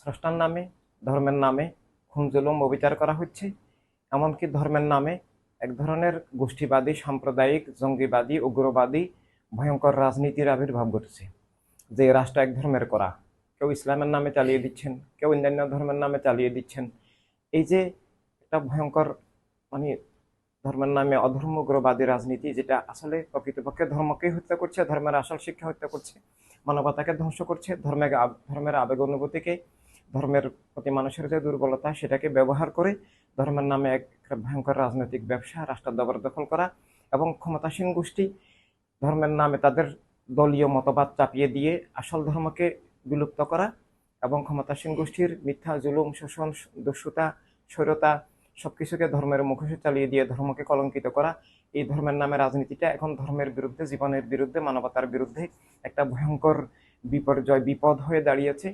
স্রষ্টার নামে, ধর্মের নামে খুন, জুলুম, অবিচার করা হচ্ছে। এমনকি ধর্মের নামে এক ধরনের গোষ্ঠীবাদী, সাম্প্রদায়িক, জঙ্গিবাদী, উগ্রবাদী, ভয়ঙ্কর রাজনীতির আবির্ভাব ঘটেছে, যে রাষ্ট্র এক ধর্মের করা। কেউ ইসলামের নামে চালিয়ে দিচ্ছেন, কেউ অন্যান্য ধর্মের নামে চালিয়ে দিচ্ছেন। এই যে একটা ভয়ঙ্কর মানে ধর্মের নামে অধর্ম, উগ্রবাদী রাজনীতি, যেটা আসলে প্রকৃতপক্ষে ধর্মকেই হত্যা করছে, ধর্মের আসল শিক্ষা হত্যা করছে, মানবতাকে ধ্বংস করছে, ধর্মের ধর্মের আবেগ অনুভূতিকে ধর্মের প্রতি মানুষের যে দুর্বলতা, সেটাকে ব্যবহার করে ধর্মের নামে এক ভয়ঙ্কর রাজনৈতিক ব্যবসা, রাষ্ট্র দখল করা এবং ক্ষমতাসীন গোষ্ঠী ধর্মের নামে তাদের দলীয় মতবাদ চাপিয়ে দিয়ে আসল ধর্মকে বিলুপ্ত করা এবং ক্ষমতাসীন গোষ্ঠীর মিথ্যা, জুলুম, শোষণ, দস্যুতা, স্বৈরতা সবকিছুকে ধর্মের মুখোশে চালিয়ে দিয়ে ধর্মকে কলঙ্কিত করা, এই ধর্মের নামে রাজনীতিটা এখন ধর্মের বিরুদ্ধে, জীবনের বিরুদ্ধে, মানবতার বিরুদ্ধে একটা ভয়ঙ্কর বিপর্যয়, বিপদ হয়ে দাঁড়িয়েছে।